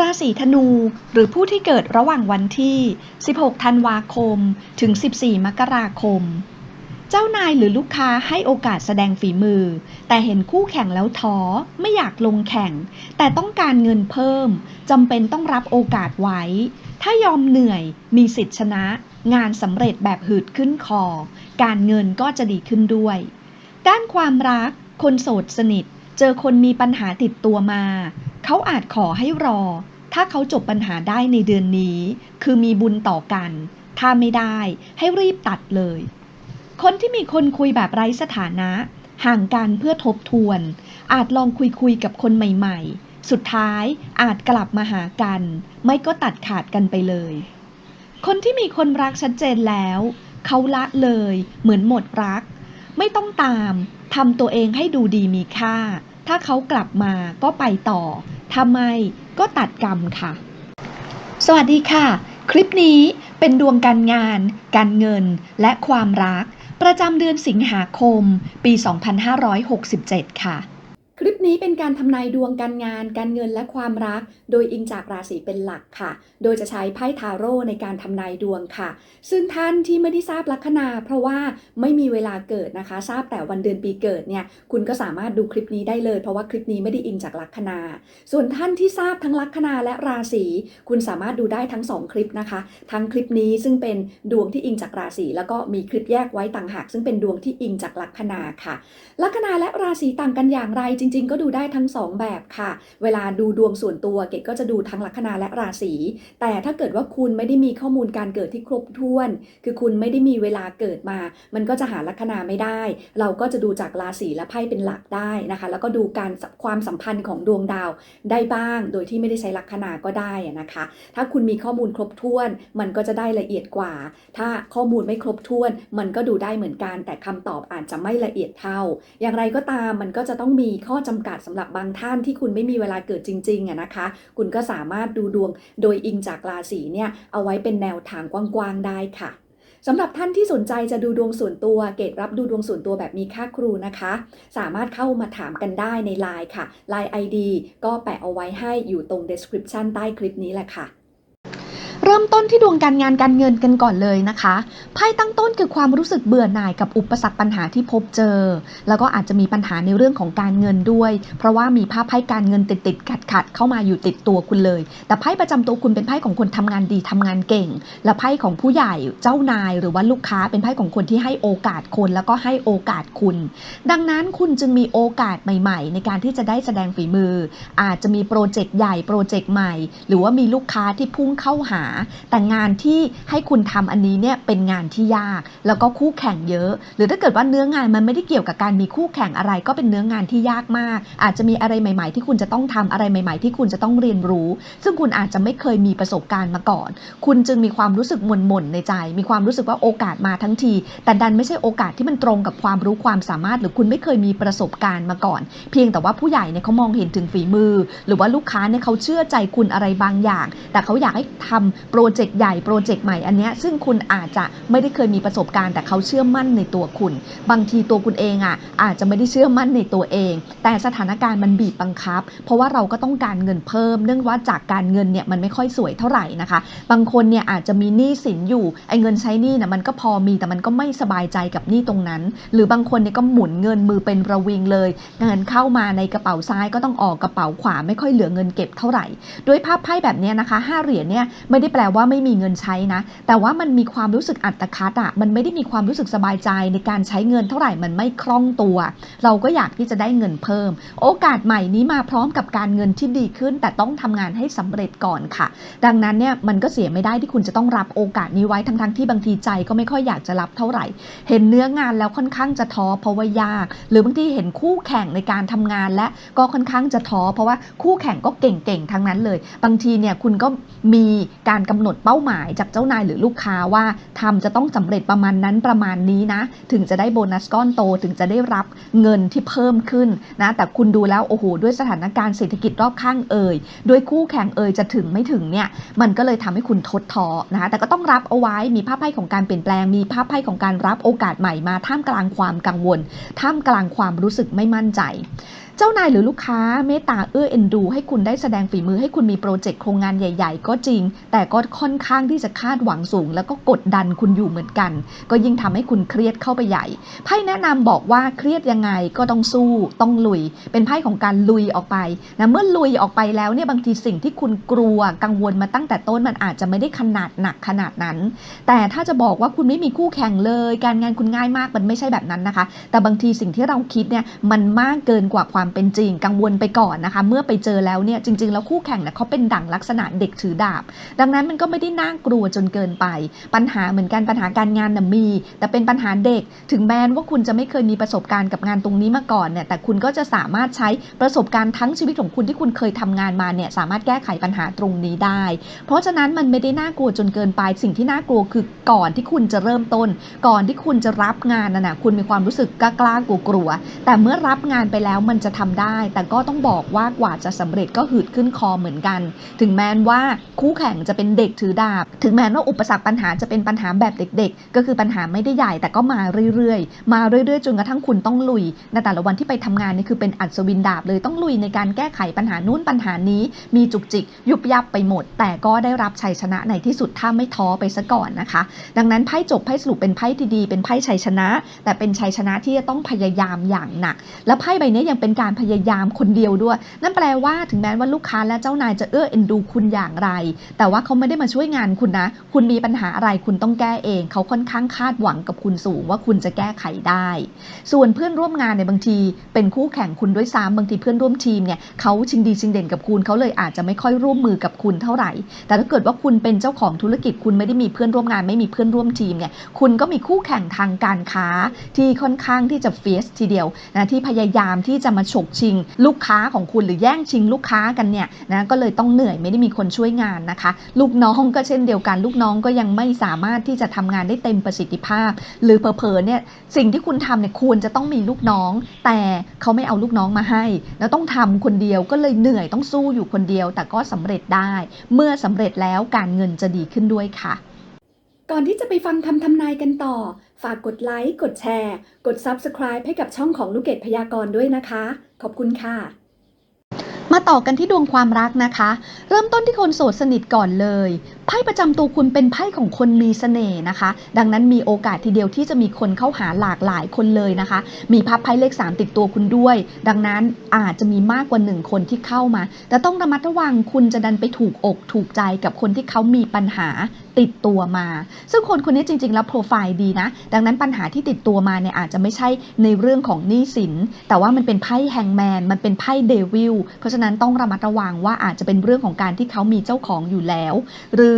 ราศีธนู หรือผู้ที่เกิดระหว่างวันที่ 16 ธันวาคม ถึง 14 มกราคม เจ้านายหรือลูกค้าให้โอกาสแสดงฝีมือ แต่เห็นคู่แข่งแล้วท้อ ไม่อยากลงแข่ง แต่ต้องการเงินเพิ่ม จำเป็นต้องรับโอกาสไว้ ถ้ายอมเหนื่อย มีสิทธิชนะ งานสำเร็จแบบหืดขึ้นคอ การเงินก็จะดีขึ้นด้วย ด้านความรัก คนโสดสนิท เจอคนมีปัญหาติดตัวมา เขาอาจขอให้รอ ถ้าเขาจบปัญหาได้ในเดือนนี้ คือมีบุญต่อกัน ถ้าไม่ได้ให้รีบตัดเลย คนที่มีคนคุยแบบไร้สถานะ ห่างกันเพื่อทบทวน อาจลองคุยคุยกับคนใหม่ ๆ สุดท้ายอาจกลับมาหากัน ไม่ก็ตัดขาดกันไปเลย คนที่มีคนรักชัดเจนแล้ว เขาละเลย เหมือนหมดรัก ไม่ต้องตามทำตัวเองให้ดูดีมีค่า ถ้าเขากลับมาก็ไปต่อทำไมก็ตัดกรรมค่ะ สวัสดีค่ะ คลิปนี้เป็นดวงการงาน การเงิน และความรัก ประจำเดือนสิงหาคม ปี 2567 ค่ะ คลิปนี้เป็นการทำนายดวงการงาน การเงินและความรัก โดยอิงจากราศีเป็นหลักค่ะ โดยจะใช้ไพ่ทาโร่ในการทำนายดวงค่ะ ซึ่งท่านที่ไม่ได้ทราบลัคนา เพราะว่าไม่มีเวลาเกิดนะคะ ทราบแต่วันเดือนปีเกิดเนี่ย คุณก็สามารถดูคลิปนี้ได้เลย เพราะว่าคลิปนี้ไม่ได้อิงจากลัคนา ส่วนท่านที่ทราบทั้งลัคนาและราศี คุณสามารถดูได้ทั้งสองคลิปนะคะ ทั้งคลิปนี้ซึ่งเป็นดวงที่อิงจากราศี แล้วก็มีคลิปแยกไว้ต่างหาก ซึ่งเป็นดวงที่อิงจากลัคนาค่ะ ลัคนาและราศีต่างกันอย่างไรจริงๆ ก็ดูได้ทั้ง 2 แบบค่ะ เวลาดูดวงส่วนตัวเกดก็จะดูทั้งลัคนาและราศี แต่ถ้าเกิดว่าคุณไม่ได้มีข้อมูลการเกิดที่ครบถ้วน คือคุณไม่ได้มีเวลาเกิดมา มันก็จะหาลัคนาไม่ได้ เราก็จะดูจากราศีและไพ่เป็นหลักได้นะคะ แล้วก็ดูการความสัมพันธ์ของดวงดาวได้บ้าง โดยที่ไม่ได้ใช้ลัคนาก็ได้นะคะ ถ้าคุณมีข้อมูลครบถ้วน มันก็จะได้ละเอียดกว่า ถ้าข้อมูลไม่ครบถ้วน มันก็ดูได้เหมือนกัน แต่คำตอบอาจจะไม่ละเอียดเท่า อย่างไรก็ตามมันก็จะต้องมีข้อจำกัดสำหรับบางท่านที่คุณไม่มีเวลาเกิดจริงๆอะนะคะ คุณก็สามารถดูดวงโดยอิงจากราศีเนี่ยเอาไว้เป็นแนวทางกว้างๆได้ค่ะสำหรับท่านที่สนใจจะดูดวงส่วนตัว เกรดรับดูดวงส่วนตัวแบบมีค่าครูนะคะ สามารถเข้ามาถามกันได้ในไลน์ค่ะ Line ID ก็แปะเอาไว้ให้อยู่ตรง description ใต้คลิปนี้แหละค่ะ เริ่มต้นที่ดวงการงานการเงินกันก่อนเลยนะคะไพ่ตั้งต้นคือความรู้สึกเบื่อหน่ายกับอุปสรรคปัญหาที่พบเจอ แล้วก็อาจจะมีปัญหาในเรื่องของการเงินด้วย เพราะว่ามีภาพไพ่การเงินติดติดขัดขัดๆเข้ามาอยู่ติดตัวคุณเลย แต่ไพ่ประจำตัวคุณเป็นไพ่ของคนทำงานดีทำงานเก่ง และไพ่ของผู้ใหญ่เจ้านาย หรือว่าลูกค้าเป็นไพ่ของคนที่ให้โอกาสคนแล้วก็ให้โอกาสคุณ ดังนั้นคุณจึงมีโอกาสใหม่ ๆ ในการที่จะได้แสดงฝีมือ อาจจะมีโปรเจกต์ใหญ่โปรเจกต์ใหม่ หรือว่ามีลูกค้าที่พุ่งเข้าหาแต่งานที่ให้คุณทำอันนี้เนี่ยเป็นงานที่ยาก แล้วก็คู่แข่งเยอะ หรือถ้าเกิดว่าเนื้องานมันไม่ได้เกี่ยวกับการมีคู่แข่งอะไร ก็เป็นเนื้องานที่ยากมาก อาจจะมีอะไรใหม่ ๆ ที่คุณจะต้องทำอะไรใหม่ ๆ ที่คุณจะต้องเรียนรู้ ซึ่งคุณอาจจะไม่เคยมีประสบการณ์มาก่อน คุณจึงมีความรู้สึกหม่นๆในใจ มีความรู้สึกว่าโอกาสมาทั้งที แต่ดันไม่ใช่โอกาสที่มันตรงกับความรู้ความสามารถ หรือคุณไม่เคยมีประสบการณ์มาก่อน เพียงแต่ว่าผู้ใหญ่เนี่ยเขามองเห็นถึงฝีมือ หรือว่าลูกค้าเนี่ยเขาเชื่อใจคุณอะไรบางอย่าง แต่เขาอยากให้ทำโปรเจกต์ใหญ่โปรเจกต์ใหม่อันเนี้ยซึ่งคุณอาจจะไม่ได้เคยมีประสบการณ์แต่เขาเชื่อมั่นในตัวคุณ บางทีตัวคุณเองอะอาจจะไม่ได้เชื่อมั่นในตัวเอง แต่สถานการณ์มันบีบบังคับ เพราะว่าเราก็ต้องการเงินเพิ่ม เนื่องว่าจากการเงินเนี่ยมันไม่ค่อยสวยเท่าไหร่นะคะ บางคนเนี่ยอาจจะมีหนี้สินอยู่ไอ้เงินใช้หนี้น่ะมันก็พอมีแต่มันก็ไม่สบายใจกับหนี้ตรงนั้น หรือบางคนเนี่ยก็หมุนเงินมือเป็นระวิงเลยเงินเข้ามาในกระเป๋าซ้ายก็ต้องออกกระเป๋าขวาไม่ค่อยเหลือเงินเก็บเท่าไหร่ด้วยภาพไพ่แบบนี้นะคะห้าเหรียญเนี่ยไม่ได้แปลว่าไม่มีเงินใช้นะ แต่ว่ามันมีความรู้สึกอัตคัดอะมันไม่ได้มีความรู้สึกสบายใจในการใช้เงินเท่าไหร่มันไม่คล่องตัว เราก็อยากที่จะได้เงินเพิ่ม โอกาสใหม่นี้มาพร้อมกับการเงินที่ดีขึ้น แต่ต้องทำงานให้สำเร็จก่อนค่ะ ดังนั้นเนี่ยมันก็เสียไม่ได้ที่คุณจะต้องรับโอกาสนี้ไว้ทั้งๆที่บางทีใจก็ไม่ค่อยอยากจะรับเท่าไหร่ เห็นเนื้องานแล้วค่อนข้างจะท้อเพราะว่ายาก หรือบางทีเห็นคู่แข่งในการทำงานและก็ค่อนข้างจะท้อเพราะว่าคู่แข่งก็เก่งๆทั้งนั้นเลย บางทีเนี่ยคุณก็มีการกำหนดเป้าหมายจากเจ้านายหรือลูกค้าว่าทำจะต้องสำเร็จประมาณนั้นประมาณนี้นะ ถึงจะได้โบนัสก้อนโตถึงจะได้รับเงินที่เพิ่มขึ้นนะแต่คุณดูแล้วโอ้โหด้วยสถานการณ์เศรษฐกิจรอบข้างเอ่ยด้วยคู่แข่งเอ่ยจะถึงไม่ถึงเนี่ยมันก็เลยทำให้คุณทดท้อนะคะแต่ก็ต้องรับเอาไว้มีภาพไพ่ของการเปลี่ยนแปลงมีภาพไพ่ของการรับโอกาสใหม่มาท่ามกลางความกังวล ท่ามกลางความรู้สึกไม่มั่นใจ เจ้านายหรือลูกค้าเมตตาเอื้อเอ็นดู ให้คุณได้แสดงฝีมือให้คุณมีโปรเจกต์โครงงานใหญ่ ๆ ก็จริง แต่ก็ค่อนข้างที่จะคาดหวังสูง แล้วก็กดดันคุณอยู่เหมือนกัน ก็ยิ่งทำให้คุณเครียดเข้าไปใหญ่ไพ่แนะนำบอกว่าเครียดยังไงก็ต้องสู้ต้องลุย เป็นไพ่ของการลุยออกไปนะเมื่อลุยออกไปแล้วเนี่ยบางทีสิ่งที่คุณกลัวกังวลมาตั้งแต่ต้นมันอาจจะไม่ได้ขนาดหนักขนาดนั้น แต่ถ้าจะบอกว่าคุณไม่มีคู่แข่งเลย การงานคุณง่ายมากมันไม่ใช่แบบนั้นนะคะ แต่บางทีสิ่งที่เราคิดเนี่ยมันมากเกินกว่าความเป็นจริง กังวลไปก่อนนะคะ เมื่อไปเจอแล้วเนี่ยจริง ๆ แล้วคู่แข่งเนี่ยเขาเป็นดั่งลักษณะเด็กถือดาบ ดังนั้นมันก็ไม่ได้น่ากลัวจนเกินไป ปัญหาเหมือนกันปัญหาการงานน่ะมี แต่เป็นปัญหาเด็ก ถึงแม้ว่าคุณจะไม่เคยมีประสบการณ์กับงานตรงนี้มาก่อนเนี่ยแต่คุณก็จะสามารถใช้ประสบการณ์ทั้งชีวิตของคุณที่คุณเคยทำงานมาเนี่ยสามารถแก้ไขปัญหาตรงนี้ได้ เพราะฉะนั้นมันไม่ได้น่ากลัวจนเกินไป สิ่งที่น่ากลัวคือก่อนที่คุณจะเริ่มต้น ก่อนที่คุณจะรับงานน่ะนะคุณมีความรู้สึกกล้ากลัวกลัว แต่เมื่อรับงานไปแล้วมันจะทำได้ แต่ก็ต้องบอกว่ากว่าจะสำเร็จก็หืดขึ้นคอเหมือนกัน ถึงแม้ว่าคู่แข่งจะเป็นเด็กถือดาบ ถึงแม้ว่าอุปสรรคปัญหาจะเป็นปัญหาแบบเด็ก ๆ ก็คือปัญหาไม่ได้ใหญ่แต่ก็มาเรื่อยๆ มาเรื่อยๆ จนกระทั่งคุณต้องลุย ในแต่ละวันที่ไปทำงานนี่คือเป็นอัศวินดาบเลยต้องลุยในการแก้ไขปัญหานู้นปัญหานี้ มีจุกจิก ยุบยับไปหมด แต่ก็ได้รับชัยชนะในที่สุดถ้าไม่ท้อไปซะก่อนนะคะ ดังนั้นไพ่จบไพ่สรุปเป็นไพ่ที่ดีเป็นไพ่ชัยชนะ แต่เป็นชัยชนะที่จะต้องพยายามอย่างหนัก และไพ่ใบนี้ยังเป็นการพยายามคนเดียวด้วย นั่นแปลว่าถึงแม้ว่าลูกค้าและเจ้านายจะเอื้อเอ็นดูคุณอย่างไร แต่ว่าเขาไม่ได้มาช่วยงานคุณนะ คุณมีปัญหาอะไรคุณต้องแก้เอง เขาค่อนข้างคาดหวังกับคุณสูงว่าคุณจะแก้ไขได้ ส่วนเพื่อนร่วมงานในบางที เป็นคู่แข่งคุณด้วยซ้ำบางทีเพื่อนร่วมทีมเนี่ยเขาชิงดีชิงเด่นกับคุณเขาเลยอาจจะไม่ค่อยร่วมมือกับคุณเท่าไหร่ แต่ถ้าเกิดว่าคุณเป็นเจ้าของธุรกิจคุณไม่ได้มีเพื่อนร่วมงานไม่มีเพื่อนร่วมทีมเนี่ยคุณก็มีคู่แข่งทางการค้าที่ค่อนข้างที่จะเฟียสทีเดียวนะที่พยายามที่จะมาฉกชิง ลูกค้าของคุณหรือแย่งชิงลูกค้ากันเนี่ยนะก็เลยต้องเหนื่อยไม่ได้มีคนช่วยงานนะคะ ลูกน้องก็เช่นเดียวกัน ลูกน้องก็ยังไม่สามารถที่จะทำงานได้เต็มประสิทธิภาพ หรือเผลอๆเนี่ยสิ่งที่คุณทำเนี่ยควรจะต้องมีลูกน้อง แต่เขาไม่เอาลูกน้องมาให้ แล้วต้องทำคนเดียวก็เลยเหนื่อยต้องสู้อยู่คนเดียว แต่ก็สำเร็จได้ เมื่อสำเร็จแล้วการเงินจะดีขึ้นด้วยค่ะ ก่อนที่จะไปฟังคำทำนายกันต่อ ฝากกดไลค์ กดแชร์ กด Subscribe ให้กับช่องของลูกเกดพยากรณ์ด้วยนะคะ ขอบคุณค่ะ มาต่อกันที่ดวงความรักนะคะ เริ่มต้นที่คนโสดสนิทก่อนเลย ไพ่ประจำตัวคุณเป็นไพ่ของคนมีเสน่ห์นะคะ ดังนั้นมีโอกาสทีเดียวที่จะมีคนเข้าหาหลากหลายคนเลยนะคะ มีพับไพ่เลข 3 ติดตัวคุณด้วย ดังนั้นอาจจะมีมากกว่า 1 คนที่เข้ามา แต่ต้องระมัดระวังคุณจะดันไปถูกอกถูกใจกับคนที่เขามีปัญหาติดตัวมา ซึ่งคนคนนี้จริง ๆ แล้วโปรไฟล์ดีนะ ดังนั้นปัญหาที่ติดตัวมาเนี่ยอาจจะไม่ใช่ในเรื่องของหนี้สิน แต่ว่ามันเป็นไพ่แฮงแมน มันเป็นไพ่เดวิล เพราะฉะนั้นต้องระมัดระวังว่าอาจจะเป็นเรื่องของการที่เขามีเจ้าของอยู่แล้ว หรือ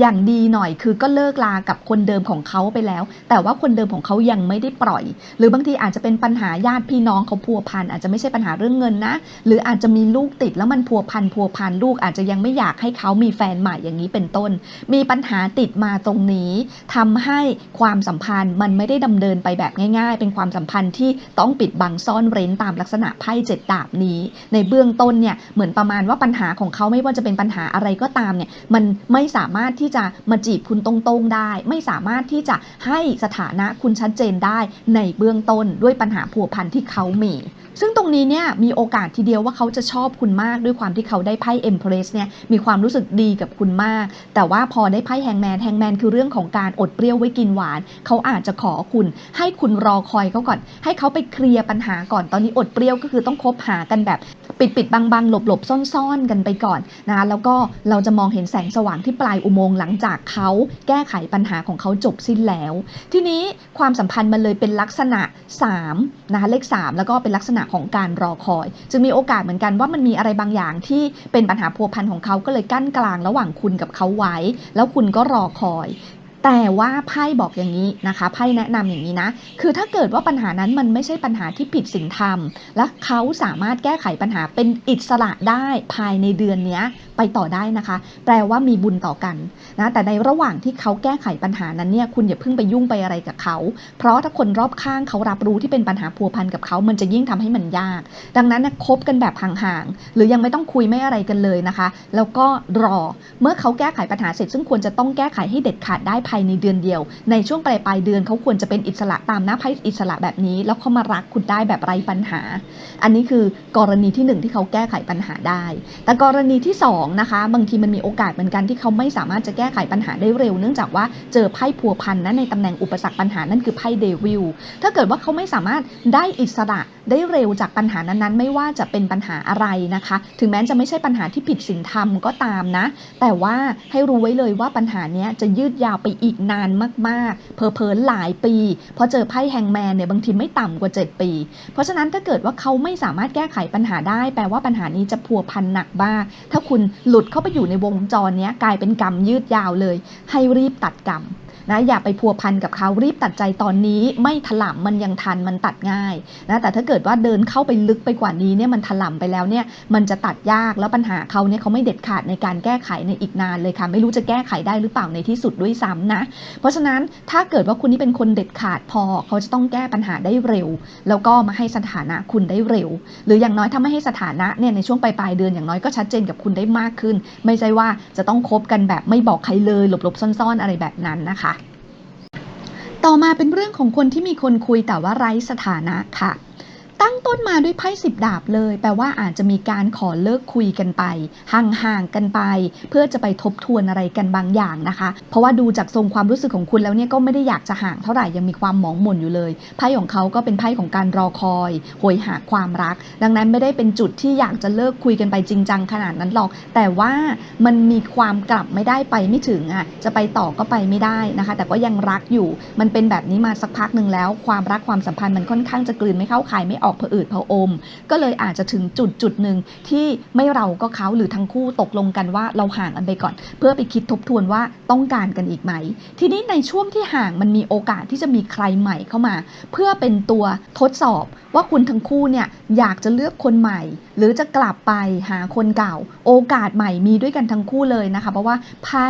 อย่างดีหน่อยคือก็เลิกลากับคนเดิมของเขาไปแล้ว แต่ว่าคนเดิมของเขายังไม่ได้ปล่อย หรือบางทีอาจจะเป็นปัญหาญาติพี่น้องเขาพัวพันอาจจะไม่ใช่ปัญหาเรื่องเงินนะ หรืออาจจะมีลูกติดแล้วมันพัวพันพัวพันลูกอาจจะยังไม่อยากให้เขามีแฟนใหม่อย่างนี้เป็นต้น มีปัญหาติดมาตรงนี้ทำให้ความสัมพันธ์มันไม่ได้ดำเนินไปแบบง่าย ๆ เป็นความสัมพันธ์ที่ต้องปิดบังซ่อนเร้นตามลักษณะไพ่เจ็ดดาบนี้ ในเบื้องต้นเนี่ยเหมือนประมาณว่าปัญหาของเขาไม่ว่าจะเป็นปัญหาอะไรก็ตามเนี่ยมันไม่สาามารถที่จะมาจีบคุณตรงๆได้ ไม่สามารถที่จะให้สถานะคุณชัดเจนได้ในเบื้องต้นด้วยปัญหาผัวพันที่เขามี ซึ่งตรงนี้เนี่ยมีโอกาสทีเดียวว่าเขาจะชอบคุณมากด้วยความที่เขาได้ไพ่ Empress เนี่ยมีความรู้สึกดีกับคุณมาก แต่ว่าพอได้ไพ่แฮงแมนแฮงแมนคือเรื่องของการอดเปรี้ยวไว้กินหวาน เขาอาจจะขอคุณ ให้คุณรอคอยเขาก่อน ให้เขาไปเคลียร์ปัญหาก่อนตอนนี้อดเปรี้ยวก็คือต้องคบหากันแบบ ปิดปิดบังบังหลบหลบซ่อนซ่อนกันไปก่อนนะคะแล้วก็เราจะมองเห็นแสงสว่างที่ปลายอุโมงค์หลังจากเขาแก้ไขปัญหาของเขาจบสิ้นแล้ว ทีนี้ความสัมพันธ์มันเลยเป็นลักษณะ3นะคะเลข 3 แล้วก็เป็นลักษณะของการรอคอย จึงมีโอกาสเหมือนกันว่ามันมีอะไรบางอย่างที่เป็นปัญหาพัวพันของเขาก็เลยกั้นกลางระหว่างคุณกับเขาไว้ แล้วคุณก็รอคอย แต่ว่าไพ่บอกอย่างนี้นะคะไพ่แนะนำอย่างนี้นะ คือถ้าเกิดว่าปัญหานั้นมันไม่ใช่ปัญหาที่ผิดศีลธรรม และเขาสามารถแก้ไขปัญหาเป็นอิสระได้ภายในเดือนนี้ ไปต่อได้นะคะ แปลว่ามีบุญต่อกันนะแต่ในระหว่างที่เขาแก้ไขปัญหานั้นเนี่ยคุณอย่าเพิ่งไปยุ่งไปอะไรกับเขา เพราะถ้าคนรอบข้างเขารับรู้ที่เป็นปัญหาพัวพันกับเขา มันจะยิ่งทำให้มันยาก ดังนั้นนะคบกันแบบห่างๆหรือยังไม่ต้องคุยไม่อะไรกันเลยนะคะ แล้วก็รอเมื่อเขาแก้ไขปัญหาเสร็จ ซึ่งควรจะต้องแก้ไขให้เด็ดขาดได้ภายในเดือนเดียว ในช่วงปลายปลายเดือนเขาควรจะเป็นอิสระตามหน้าไพ่อิสระแบบนี้ แล้วเขามารักคุณได้แบบไร้ปัญหา อันนี้คือกรณีที่หนึ่งที่เขาแก้ไขปัญหาได้ แต่กรณีที่สองนะคะบางทีมันมีโอกาสเหมือนกันที่เขาไม่สามารถจะแก้ไขปัญหาได้เร็ว เนื่องจากว่าเจอไพ่พัวพันนะในตำแหน่งอุปสรรคปัญหานั่นคือไพ่เดวิลถ้าเกิดว่าเขาไม่สามารถได้อิสระได้เร็วจากปัญหานั้นๆ ไม่ว่าจะเป็นปัญหาอะไรนะคะ ถึงแม้จะไม่ใช่ปัญหาที่ผิดศีลธรรมก็ตามนะ แต่ว่าให้รู้ไว้เลยว่าปัญหานี้จะยืดยาวไปอีกนานมากๆ เพอเพอหลายปีพอเจอไพ่แฮงแมนเนี่ยบางทีไม่ต่ำกว่า 7 ปี เพราะฉะนั้นถ้าเกิดว่าเขาไม่สามารถแก้ไขปัญหาได้ แปลว่าปัญหานี้จะพัวพันหนักบ้าก ถ้าคุณหลุดเข้าไปอยู่ในวงจรนี้กลายเป็นกรรมยืดยาวเลย ให้รีบตัดกรรม นะอย่าไปพัวพันกับเขารีบตัดใจตอนนี้ไม่ถล่ำมันยังทันมันตัดง่ายนะแต่ถ้าเกิดว่าเดินเข้าไปลึกไปกว่านี้เนี่ยมันถล่ำไปแล้วเนี่ยมันจะตัดยากแล้วปัญหาเขาเนี่ยเขาไม่เด็ดขาดในการแก้ไขในอีกนานเลยค่ะ ไม่รู้จะแก้ไขได้หรือเปล่าในที่สุดด้วยซ้ำนะ เพราะฉะนั้นถ้าเกิดว่าคุณนี่เป็นคนเด็ดขาดพอ เขาจะต้องแก้ปัญหาได้เร็ว แล้วก็มาให้สถานะคุณได้เร็ว หรืออย่างน้อยถ้าไม่ให้สถานะเนี่ยในช่วงปลายปลายเดือนอย่างน้อยก็ชัดเจนกับคุณได้มากขึ้น ไม่ใช่ว่าจะต้องคบกันแบบไม่บอกใครเลยหลบๆซ่อนๆอะไรแบบนั้นนะคะ ต่อมาเป็นเรื่องของคนที่มีคนคุยแต่ว่าไร้สถานะค่ะ ตั้งต้นมาด้วยไพ่สิบดาบเลย แปลว่าอาจจะมีการขอเลิกคุยกันไป ห่างๆกันไป เพื่อจะไปทบทวนอะไรกันบางอย่างนะคะ เพราะว่าดูจากทรงความรู้สึกของคุณแล้วเนี่ยก็ไม่ได้อยากจะห่างเท่าไหร่ยังมีความหมองหม่นอยู่เลยไพ่ของเขาก็เป็นไพ่ของการรอคอยโหยหาความรัก ดังนั้นไม่ได้เป็นจุดที่อยากจะเลิกคุยกันไปจริงจังขนาดนั้นหรอก แต่ว่ามันมีความกลับไม่ได้ไปไม่ถึงอะจะไปต่อก็ไปไม่ได้นะคะ แต่ก็ยังรักอยู่มันเป็นแบบนี้มาสักพักหนึ่งแล้ว ความรักความสัมพันธ์มันค่อนข้างจะกลืนไม่เข้าคายไม่ออกผะอืดผะอม ก็เลยอาจจะถึงจุดจุดหนึ่งที่ไม่เราก็เขาหรือทั้งคู่ตกลงกันว่าเราห่างกันไปก่อน เพื่อไปคิดทบทวนว่าต้องการกันอีกไหม ทีนี้ในช่วงที่ห่างมันมีโอกาสที่จะมีใครใหม่เข้ามา เพื่อเป็นตัวทดสอบว่าคุณทั้งคู่เนี่ยอยากจะเลือกคนใหม่ หรือจะกลับไปหาคนเก่า โอกาสใหม่มีด้วยกันทั้งคู่เลยนะคะ เพราะว่าไพ่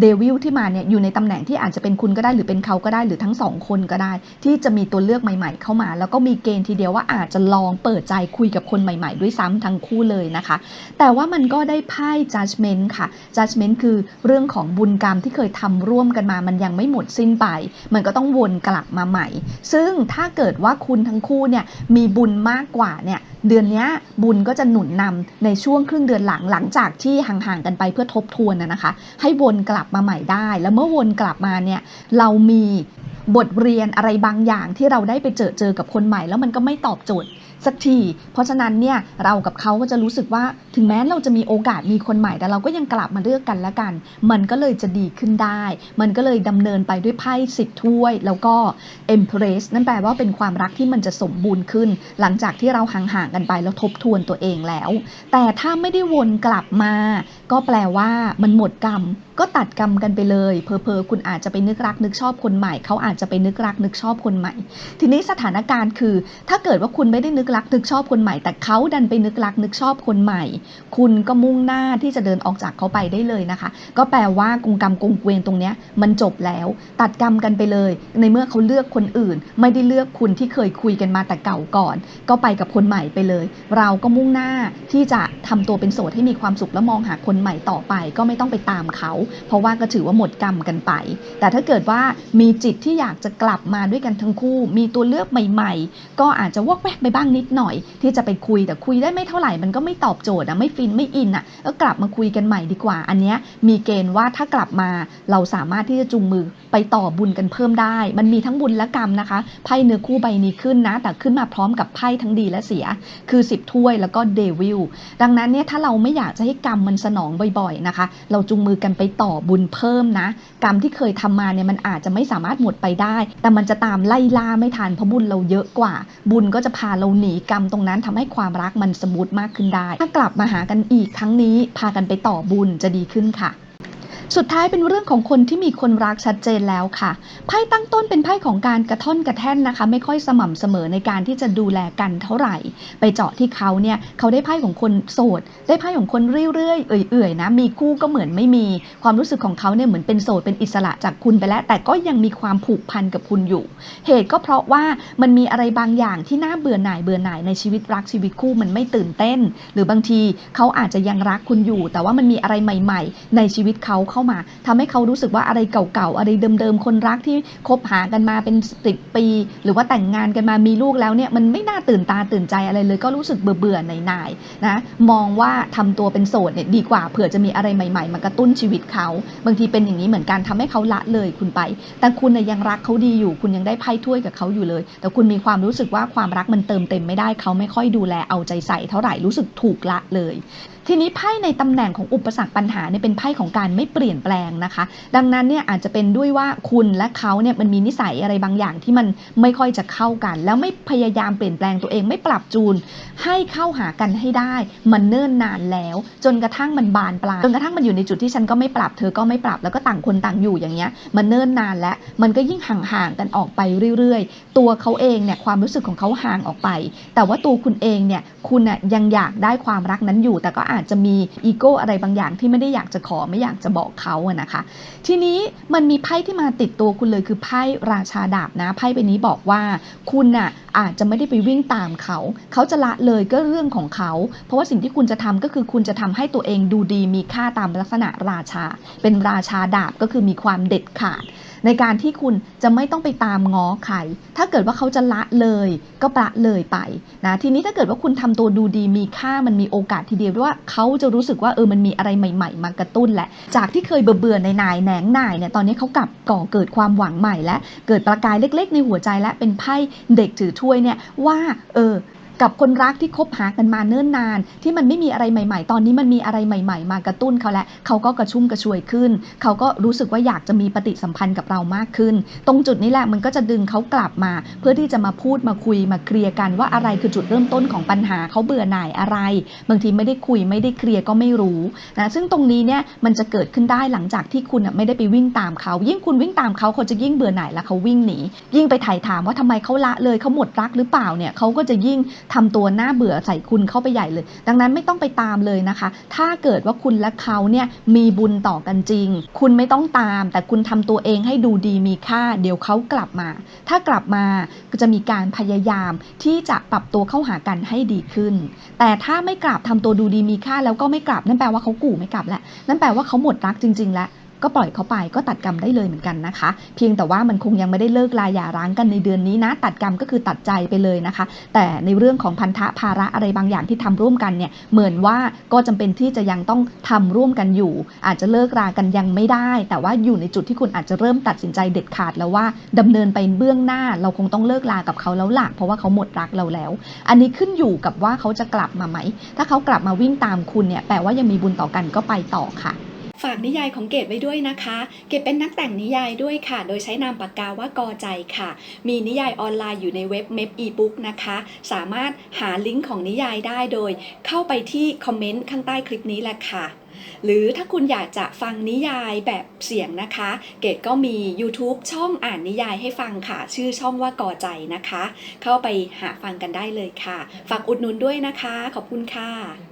เดวิลที่มาเนี่ยอยู่ในตำแหน่งที่อาจจะเป็นคุณก็ได้หรือเป็นเขาก็ได้หรือทั้งสองคนก็ได้ ที่จะมีตัวเลือกใหม่ ๆ เข้ามา แล้วก็มีเกณฑ์ทีเดียวว่าอาจจะลองเปิดใจคุยกับคนใหม่ๆ ด้วยซ้ำทั้งคู่เลยนะคะ แต่ว่ามันก็ได้ไพ่ judgment ค่ะ judgment คือเรื่องของบุญกรรมที่เคยทำร่วมกันมามันยังไม่หมดสิ้นไป มันก็ต้องวนกลับมาใหม่ ซึ่งถ้าเกิดว่าคุณทั้งคู่เนี่ยมีบุญมากกว่าเนี่ยเดือนนี้บุญก็จะหนุนนำในช่วงครึ่งเดือนหลังหลังจากที่ห่างๆกันไปเพื่อทบทวนนะคะ ให้วนกลับมาใหม่ได้ แล้วเมื่อวนกลับมาเนี่ยเรามี บทเรียนอะไรบางอย่างที่เราได้ไปเจอเจอกับคนใหม่ แล้วมันก็ไม่ตอบโจทย์สักที เพราะฉะนั้นเนี่ยเรากับเขาก็จะรู้สึกว่าถึงแม้เราจะมีโอกาสมีคนใหม่ แต่เราก็ยังกลับมาเลือกกันละกัน มันก็เลยจะดีขึ้นได้ มันก็เลยดำเนินไปด้วยไพ่สิบถ้วย แล้วก็ Empress นั่นแปลว่าเป็นความรักที่มันจะสมบูรณ์ขึ้น หลังจากที่เราห่างๆกันไปแล้วทบทวนตัวเองแล้ว แต่ถ้าไม่ได้วนกลับมา ก็แปลว่ามันหมดกรรม ก็ตัดกรรมกันไปเลย เพอๆคุณอาจจะไปนึกรักนึกชอบคนใหม่ เขาอาจจะไปนึกรักนึกชอบคนใหม่ ทีนี้สถานการณ์คือ ถ้าเกิดว่าคุณไม่ได้นึกรักนึกชอบคนใหม่ แต่เขาดันไปนึกรักนึกชอบคนใหม่ คุณก็มุ่งหน้าที่จะเดินออกจากเขาไปได้เลยนะคะ ก็แปลว่ากงกรรมกงเกวียนตรงเนี้ยมันจบแล้ว ตัดกรรมกันไปเลย ในเมื่อเขาเลือกคนอื่น ไม่ได้เลือกคุณที่เคยคุยกันมาแต่เก่าก่อน ก็ไปกับคนใหม่ไปเลย เราก็มุ่งหน้าที่จะทำตัวเป็นโสดให้มีความสุขและมองหาคนใหม่ต่อไปก็ไม่ต้องไปตามเขา เพราะว่าก็ถือว่าหมดกรรมกันไป แต่ถ้าเกิดว่ามีจิตที่อยากจะกลับมาด้วยกันทั้งคู่ มีตัวเลือกใหม่ ๆ ก็อาจจะวอกแวกไปบ้างนิดหน่อย ที่จะไปคุยแต่คุยได้ไม่เท่าไหร่มันก็ไม่ตอบโจทย์อะไม่ฟินไม่อินอะก็กลับมาคุยกันใหม่ดีกว่า อันเนี้ยมีเกณฑ์ว่าถ้ากลับมาเราสามารถที่จะจูงมือไปต่อบุญกันเพิ่มได้ มันมีทั้งบุญและกรรมนะคะไพ่เนื้อคู่ใบนี้ขึ้นนะ แต่ขึ้นมาพร้อมกับไพ่ทั้งดีและเสีย คือ 10 ถ้วยแล้วก็เดวิลดังนั้นเนี่ยถ้าเราไม่อยากจะให้กรรมมันสนองบ่อยๆนะคะ เราจุงมือกันไปต่อบุญเพิ่มนะ กรรมที่เคยทำมาเนี่ยมันอาจจะไม่สามารถหมดไปได้ แต่มันจะตามไล่ล่าไม่ทันเพราะบุญเราเยอะกว่า บุญก็จะพาเราหนีกรรมตรงนั้นทำให้ความรักมันสมูทมากขึ้นได้ ถ้ากลับมาหากันอีกครั้งนี้พากันไปต่อบุญจะดีขึ้นค่ะ สุดท้ายเป็นเรื่องของคนที่มีคนรักชัดเจนแล้วค่ะไพ่ตั้งต้นเป็นไพ่ของการกระท่อนกระแท่นนะคะ ไม่ค่อยสม่ำเสมอในการที่จะดูแลกันเท่าไหร่ ไปเจาะที่เขาเนี่ยเขาได้ไพ่ของคนโสด ได้ไพ่ของคนเรื่อยๆเอื่อยๆนะมีคู่ก็เหมือนไม่มีความรู้สึกของเขาเนี่ยเหมือนเป็นโสดเป็นอิสระจากคุณไปแล้ว แต่ก็ยังมีความผูกพันกับคุณอยู่ เหตุก็เพราะว่ามันมีอะไรบางอย่างที่น่าเบื่อหน่ายเบื่อหน่ายในชีวิตรักชีวิตคู่มันไม่ตื่นเต้น หรือบางทีเขาอาจจะยังรักคุณอยู่ แต่ว่ามันมีอะไรใหม่ ๆ ในชีวิตเขาเขามาทำให้เขารู้สึกว่าอะไรเก่าๆอะไรเดิมๆคนรักที่คบหากันมาเป็นสิบปี หรือว่าแต่งงานกันมามีลูกแล้วเนี่ยมันไม่น่าตื่นตาตื่นใจอะไรเลย ก็รู้สึกเบื่อๆหน่ายๆนะมองว่าทำตัวเป็นโสดเนี่ยดีกว่าเผื่อจะมีอะไรใหม่ๆมากระตุ้นชีวิตเขา บางทีเป็นอย่างนี้เหมือนกันทำให้เขาละเลยคุณไป แต่คุณน่ยยังรักเขาดีอยู่ คุณยังได้ไพ่ถ้วยกับเขาอยู่เลย แต่คุณมีความรู้สึกว่าความรักมันเติมเต็มไม่ได้เขาไม่ค่อยดูแลเอาใจใส่เท่าไหร่รู้สึกถูกละเลย ทีนี้ไพ่ในตำแหน่งของอุปสรรคปัญหาเนี่ยเป็นไพ่ของการไม่เปลี่ยนแปลงนะคะ ดังนั้นเนี่ยอาจจะเป็นด้วยว่าคุณและเขาเนี่ยมันมีนิสัยอะไรบางอย่างที่มันไม่ค่อยจะเข้ากัน แล้วไม่พยายามเปลี่ยนแปลงตัวเองไม่ปรับจูน ให้เข้าหากันให้ได้ มันเนิ่นนานแล้ว จนกระทั่งมันบานปลายจนกระทั่งมันอยู่ในจุดที่ฉันก็ไม่ปรับเธอก็ไม่ปรับแล้วก็ต่างคนต่างอยู่อย่างเงี้ยมันเนิ่นนานแล้วมันก็ยิ่งห่างๆกันออกไปเรื่อยๆ ตัวเขาเองเนี่ยความรู้สึกของเขาห่างออกไป แต่ว่าตัวคุณเองเนี่ยคุณน่ะยังอยากได้ความรักนั้นอยู่แต่ก็อาจจะมีอีโก้อะไรบางอย่างที่ไม่ได้อยากจะขอไม่อยากจะบอกเขาอะนะคะ ทีนี้มันมีไพ่ที่มาติดตัวคุณเลยคือไพ่ราชาดาบนะไพ่ใบนี้บอกว่าคุณน่ะอาจจะไม่ได้ไปวิ่งตามเขา เขาจะละเลยก็เรื่องของเขา เพราะว่าสิ่งที่คุณจะทำก็คือคุณจะทำให้ตัวเองดูดีมีค่าตามลักษณะราชา เป็นราชาดาบก็คือมีความเด็ดขาด ในการที่คุณจะไม่ต้องไปตามง้อใคร ถ้าเกิดว่าเขาจะละเลยก็ละเลยไปนะทีนี้ถ้าเกิดว่าคุณทำตัวดูดีมีค่ามันมีโอกาสทีเดียวว่าเขาจะรู้สึกว่าเออมันมีอะไรใหม่ ๆ มากระตุ้นแหละ จากที่เคยเบื่อๆในนายแหนงนายเนี่ยตอนนี้เขากลับก่อเกิดความหวังใหม่และเกิดประกายเล็ก ๆ ในหัวใจและเป็นไพ่เด็กถือถ้วยเนี่ยว่าเออ กับคนรักที่คบหากันมาเนิ่นนาน ที่มันไม่มีอะไรใหม่ ๆ ตอนนี้มันมีอะไรใหม่ ๆ มากระตุ้นเขาแล้วเขาก็กระชุ่มกระชวยขึ้น เขาก็รู้สึกว่าอยากจะมีปฏิสัมพันธ์กับเรามากขึ้น ตรงจุดนี้แหละมันก็จะดึงเขากลับมา เพื่อที่จะมาพูดมาคุยมาเคลียร์กันว่าอะไรคือจุดเริ่มต้นของปัญหาเขาเบื่อหน่ายอะไร บางทีไม่ได้คุยไม่ได้เคลียร์ก็ไม่รู้นะซึ่งตรงนี้เนี่ยมันจะเกิดขึ้นได้หลังจากที่คุณไม่ได้ไปวิ่งตามเขา ยิ่งคุณวิ่งตามเขาเขาจะยิ่งเบื่อหน่ายและเขาวิ่งหนียิ่งไปถ่ถามว่าทำไมเขาละเลยเขาหมดรักหรือเปล่าเนี่ยเขาก็จะยิ่งทำตัวหน้าเบื่อใส่คุณเข้าไปใหญ่เลย ดังนั้นไม่ต้องไปตามเลยนะคะ ถ้าเกิดว่าคุณและเขาเนี่ยมีบุญต่อกันจริง คุณไม่ต้องตาม แต่คุณทำตัวเองให้ดูดีมีค่า เดี๋ยวเขากลับมา ถ้ากลับมาก็จะมีการพยายามที่จะปรับตัวเข้าหากันให้ดีขึ้น แต่ถ้าไม่กลับทำตัวดูดีมีค่าแล้วก็ไม่กลับนั่นแปลว่าเขากู่ไม่กลับแล้วนั่นแปลว่าเขาหมดรักจริง ๆ แล้ว ก็ปล่อยเขาไปก็ตัดกรรมได้เลยเหมือนกันนะคะ เพียงแต่ว่ามันคงยังไม่ได้เลิกลาหย่าร้างกันในเดือนนี้นะ ตัดกรรมก็คือตัดใจไปเลยนะคะ แต่ในเรื่องของพันธะภาระอะไรบางอย่างที่ทำร่วมกันเนี่ยเหมือนว่าก็จำเป็นที่จะยังต้องทำร่วมกันอยู่ อาจจะเลิกรากันยังไม่ได้ แต่ว่าอยู่ในจุดที่คุณอาจจะเริ่มตัดสินใจเด็ดขาดแล้วว่าดำเนินไปเบื้องหน้าเราคงต้องเลิกลากับเขาแล้วล่ะเพราะว่าเขาหมดรักเราแล้ว อันนี้ขึ้นอยู่กับว่าเขาจะกลับมาไหม ถ้าเขากลับมาวิ่งตามคุณเนี่ยแปลว่ายังมีบุญต่อกันก็ไปต่อค่ะ ฝากนิยายของเกดไว้ด้วยนะคะ เกดเป็นนักแต่งนิยายด้วยค่ะ โดยใช้นามปากกาว่ากอใจค่ะ มีนิยายออนไลน์อยู่ในเว็บเม p อีบุ๊กนะคะ สามารถหาลิงก์ของนิยายได้โดย เข้าไปที่คอมเมนต์ข้างใต้คลิปนี้แหละค่ะหรือถ้าคุณอยากจะฟังนิยายแบบเสียงนะคะ เกดก็มี YouTube ช่องอ่านนิยายให้ฟังค่ะ ชื่อช่องว่ากอใจนะคะ เข้าไปหาฟังกันได้เลยค่ะ ฝากอุดหนุนด้วยนะคะ ขอบคุณค่ะ